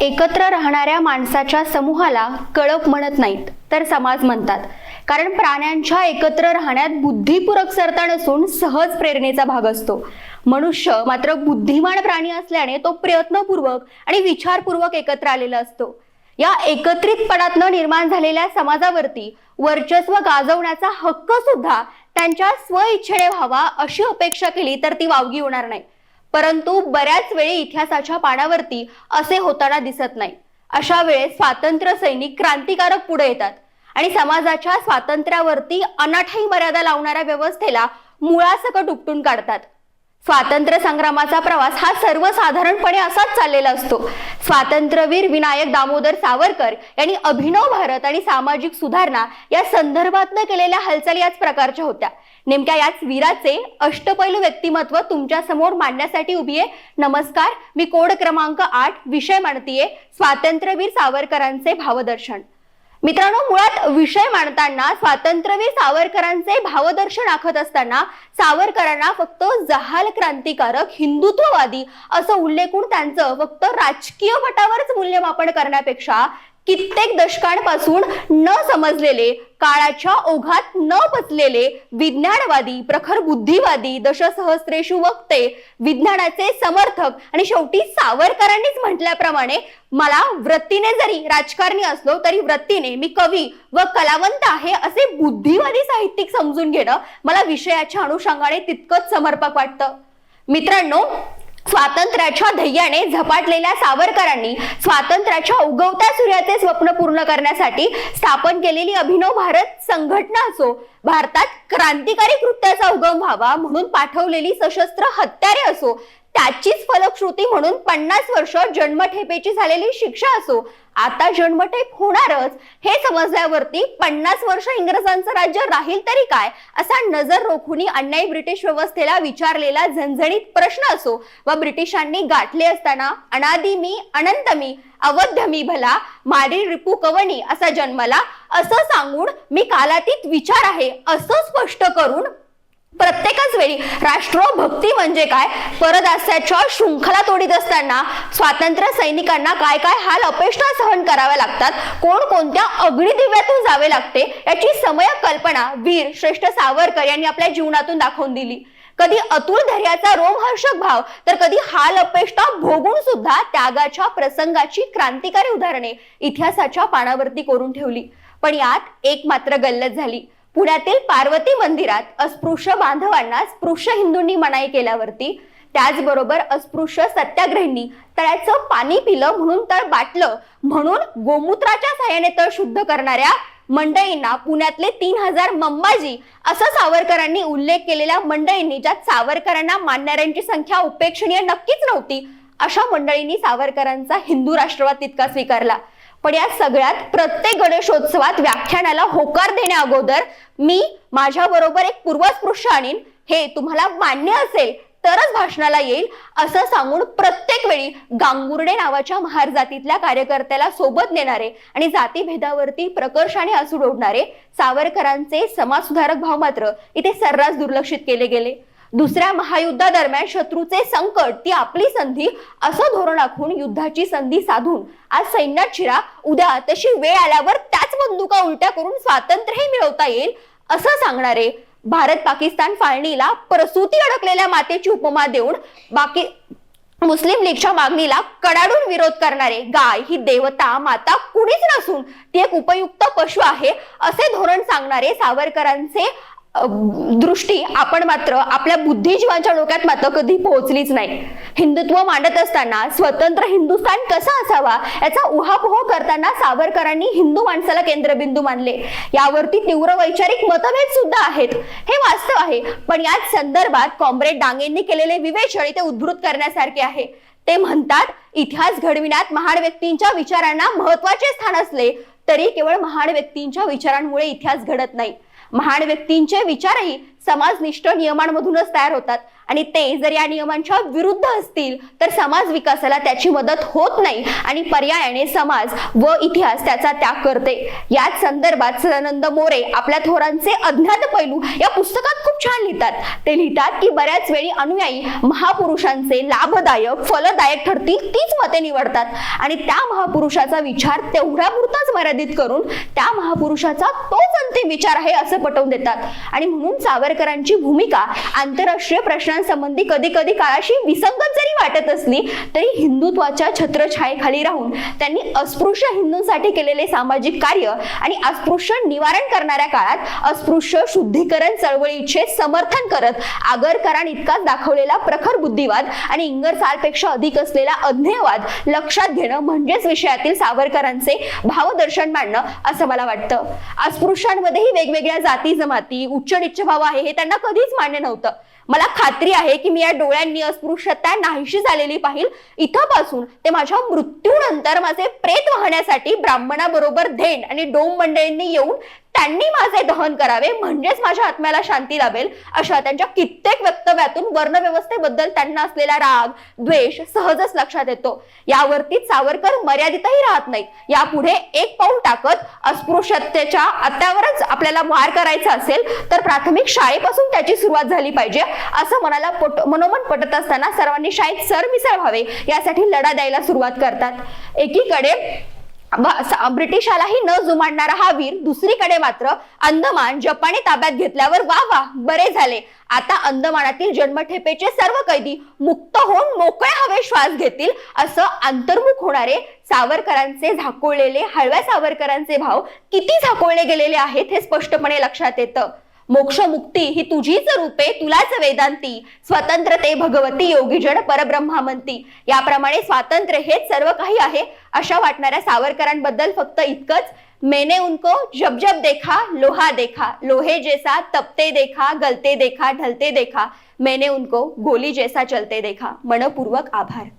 एकत्र राहणाऱ्या माणसाच्या समूहाला कळप म्हणत नाहीत तर समाज म्हणतात. कारण प्राण्यांच्या एकत्र राहण्यात बुद्धिपूरक सरता नसून सहज प्रेरणेचा भाग असतो. मनुष्य मात्र बुद्धिमान प्राणी असल्याने तो प्रयत्नपूर्वक आणि विचारपूर्वक एकत्र आलेला असतो. या एकत्रितपणातनं निर्माण झालेल्या समाजावरती वर्चस्व गाजवण्याचा हक्क सुद्धा त्यांच्या स्वइच्छेने व्हावा अशी अपेक्षा केली तर ती वावगी होणार नाही. परंतु बऱ्याच वेळी इतिहासाच्या पानावरती असे होताना दिसत नाही. अशा वेळेस स्वातंत्र्य सैनिक क्रांतिकारक पुढे येतात आणि समाजाच्या स्वातंत्र्यावरती अनाठाई मर्यादा लावणाऱ्या व्यवस्थेला मुळासकट उपटून काढतात. स्वातंत्र्य संग्रामाचा प्रवास हा सर्वसाधारणपणे असाच चाललेला असतो. स्वातंत्र्यवीर विनायक दामोदर सावरकर यांनी अभिनव भारत आणि सामाजिक सुधारणा या संदर्भातनं केलेल्या हालचाली याच प्रकारच्या होत्या. नेमक्या याच वीराचे अष्टपैलू व्यक्तिमत्व तुमच्यासमोर मांडण्यासाठी उभी आहे. नमस्कार मी कोड क्रमांक आठ विषय मांडतीये स्वातंत्र्यवीर सावरकरांचे भावदर्शन. मित्रांनो मुळात विषय मांडताना स्वातंत्र्यवीर सावरकरांचे भावदर्शन आखत असताना सावरकरांना फक्त जहाल क्रांतिकारक हिंदुत्ववादी असं उल्लेखून त्यांचं फक्त राजकीय पटावरच मूल्यमापन करण्यापेक्षा कित्येक दशकांपासून न समजलेले काळाच्या ओघात न पचलेले विज्ञानवादी प्रखर बुद्धिवादी दशसहस्रेषु वक्ते विज्ञानाचे समर्थक आणि शेवटी सावरकरांनीच म्हटल्याप्रमाणे मला वृत्तीने जरी राजकारणी असलो तरी वृत्तीने मी कवी व कलावंत आहे असे बुद्धिवादी साहित्यिक समजून घेणं मला विषयाच्या अनुषंगाने तितकंच समर्पक वाटतं. मित्रांनो स्वातंत्र्याच्या ध्येयाने झपाटलेल्या सावरकरांनी स्वातंत्र्याच्या उगवत्या सूर्याचे स्वप्न पूर्ण करण्यासाठी स्थापन केलेली अभिनव भारत संघटना असो भारतात क्रांतिकारी कृत्याचा उगम व्हावा म्हणून पाठवलेली सशस्त्र हत्यारे असो त्याचीच फलश्रुती म्हणून पन्नास वर्ष जन्मठेपेची झालेली शिक्षा असो आता जन्मठेप होणारच. हे समजल्यावरती पन्नास वर्ष इंग्रजांचं राज्य राहील तरी काय असा नजर रोखून अन्यायी ब्रिटिश व्यवस्थेला विचारलेला झणझणीत प्रश्न असो व ब्रिटिशांनी गाठले असताना अनादि मी अनंत मी अवध्य मी भला मारी रिपू कवणी असा जन्मला असं सांगून मी कालातीत विचार आहे असं स्पष्ट करून प्रत्येकच वेळी राष्ट्रभक्ती म्हणजे काय? परदास्याच्या शृंखला तोडीत असताना स्वातंत्र्य सैनिकांना काय काय हाल अपेष्टा सहन कराव्या लागतात? कोण कोणत्या अग्निदिव्यातून जावे लागते? याची समय कल्पना वीर श्रेष्ठ सावरकर यांनी आपल्या जीवनातून दाखवून दिली. कधी अतुल धैर्याचा रोमहर्षक भाव तर कधी हाल अपेष्टा भोगून सुद्धा त्यागाच्या प्रसंगाची क्रांतिकारी उदाहरणे इतिहासाच्या पानावरती करून ठेवली. पण यात एक मात्र गल्लत झाली. पुण्यातील पार्वती मंदिरात अस्पृश्य बांधवांना स्पृश्य हिंदूंनी मनाई केल्यावरती त्याचबरोबर अस्पृश्य सत्याग्रहींनी तळ्याचं पाणी पिलं म्हणून तळ बाटलं म्हणून गोमूत्राच्या सहाय्याने तळ शुद्ध करणाऱ्या मंडळींना पुण्यातले तीन हजार मंबाजी असं सावरकरांनी उल्लेख केलेल्या मंडळींनी ज्यात सावरकरांना मानणाऱ्यांची संख्या उपेक्षणीय नक्कीच नव्हती अशा मंडळींनी सावरकरांचा हिंदू राष्ट्रवाद तितका स्वीकारला. पण या सगळ्यात प्रत्येक गणेशोत्सवात व्याख्यानाला होकार देण्या अगोदर मी माझ्या बरोबर एक पूर्वस्पृश्य आणीन. हे तुम्हाला मान्य असेल तरच भाषणाला येईल असं सांगून प्रत्येक वेळी गांगुर्डे नावाच्या महार जातीतल्या कार्यकर्त्याला सोबत नेणारे आणि जातीभेदावरती प्रकर्षाने असू ओढणारे सावरकरांचे समाजसुधारक भाव मात्र इथे सर्रास दुर्लक्षित केले गेले. दुसऱ्या महायुद्धादरम्यान शत्रूचे संकट ती आपली संधी असं धोरण आखून युद्धाची संधी साधून आज सैन्यात शिरा. उद्या तशी वेळ आल्यावर त्याच बंदुका उलट्या करून स्वातंत्र्यही मिळवता येईल असं सांगणारे भारत पाकिस्तान फाळणीला प्रसूती अडकलेल्या मातेची उपमा देऊन बाकी मुस्लिम लीगच्या मागणीला कडाडून विरोध करणारे गाय ही देवता माता कुणीच नसून ती एक उपयुक्त पशु आहे असे धोरण सांगणारे सावरकरांचे दृष्टी आपण मात्र आपल्या बुद्धिजीवांच्या डोक्यात मात्र कधी पोहोचलीच नाही. हिंदुत्व मांडत असताना स्वतंत्र हिंदुस्थान कसा असावा याचा उहापोह करताना सावरकरांनी हिंदू माणसाला केंद्रबिंदू मानले. यावरती तीव्र वैचारिक मतभेद सुद्धा आहेत. हे वास्तव आहे पण याच संदर्भात कॉम्रेड डांगेंनी केलेले विवेचन इथे उद्धृत करण्यासारखे आहे. ते म्हणतात इतिहास घडविण्यात महान व्यक्तींच्या विचारांना महत्त्वाचे स्थान असले तरी केवळ महान व्यक्तींच्या विचारांमुळे इतिहास घडत नाही. महान व्यक्तींचे विचारही समाजनिष्ठ नियमांमधूनच तयार होतात. आणि ते जर या नियमांच्या विरुद्ध असतील तर समाज विकासाला त्याची मदत होत नाही आणि पर्यायाने समाज व इतिहास त्याचा त्याग करते. याच संदर्भात सदानंद मोरे आपल्या थोरांचे अज्ञात पैलू या पुस्तकात खूप छान लिहितात. ते लिहितात की बऱ्याच वेळी अनुयायी महापुरुषांचे लाभदायक फलदायक ठरतील तीच मते निवडतात. आणि त्या महापुरुषाचा विचार तेवढ्या पुरताच मर्यादित करून त्या महापुरुषाचा तोच ते विचार आहे असं पटवून देतात. आणि म्हणून सावरकरांची भूमिका आंतरराष्ट्रीय प्रश्नांसंबंधी कधी कधी काळाशी विसंगत जरी वाटत असली तरी हिंदुत्वाच्या छत्रछायेखाली राहून त्यांनी अस्पृश्य हिंदूंसाठी केलेले सामाजिक कार्य आणि अस्पृश्य निवारण करणाऱ्या काळात अस्पृश्य शुद्धीकरण चळवळीचे समर्थन करत आगरकरांन इतकाच दाखवलेला प्रखर बुद्धिवाद आणि इंगरसालपेक्षा अधिक असलेला अज्ञेयवाद लक्षात घेणं म्हणजेच विषयातील सावरकरांचे भावदर्शन मांडणं असं मला वाटतं. अस्पृश्यांवर अस्पृश्यांमध्येही वेगवेगळ्या जाती जमाती उच्च निच्च भाव आहे हे त्यांना कधीच मान्य नव्हतं. मला खात्री आहे की मी या डोळ्यांनी अस्पृश्यता नाहीशी झालेली पाहिल. इथपासून ते माझ्या मृत्यूनंतर माझे प्रेत वाहण्यासाठी ब्राह्मणाबरोबर धेन आणि डोम मंडळींनी येऊन त्यांनी माझे दहन करावे म्हणजेच माझ्या आत्म्याला शांती लाभेल अशा त्यांच्या कित्येक वक्तव्यातून वर्णव्यवस्थेबद्दल त्यांना असलेला राग द्वेष सहजच लक्षात येतो. यावरती सावरकर मर्यादितही राहत नाहीत. यापुढे एक पाऊल टाकत अस्पृश्यतेच्या अत्यावरच आपल्याला वार करायचा असेल तर प्राथमिक शाळेपासून त्याची सुरुवात झाली पाहिजे असं मनाला पट मनोमन पटत असताना सर्वांनी शाळेत सरमिसळ व्हावे यासाठी लढा द्यायला सुरुवात करतात. एकीकडे ब्रिटिशालाही न जुमाडणारा हा वीर दुसरीकडे मात्र अंदमान जपानी ताब्यात घेतल्यावर वा वा बरे झाले. आता अंदमानातील जन्मठेपेचे सर्व कैदी मुक्त होऊन मोकळ्या हवे श्वास घेतील असं अंतर्मुख होणारे सावरकरांचे झाकोळलेले हळव्या सावरकरांचे भाव किती झाकोळले गेलेले आहेत हे स्पष्टपणे लक्षात येतं. मोक्ष मुक्ती ही तुझीच रूपे तुलाच वेदांती. स्वतंत्र ते भगवती योगीजन परब्रह्मामंती. याप्रमाणे स्वातंत्र्य हेच सर्व काही आहे अशा वाटणाऱ्या सावरकरांबद्दल फक्त इतकंच. मैंने उनको जब जब देखा लोहा देखा लोहे जैसा तपते देखा गलते देखा ढलते देखा. मैंने उनको गोली जैसा चलते देखा. मनपूर्वक आभार.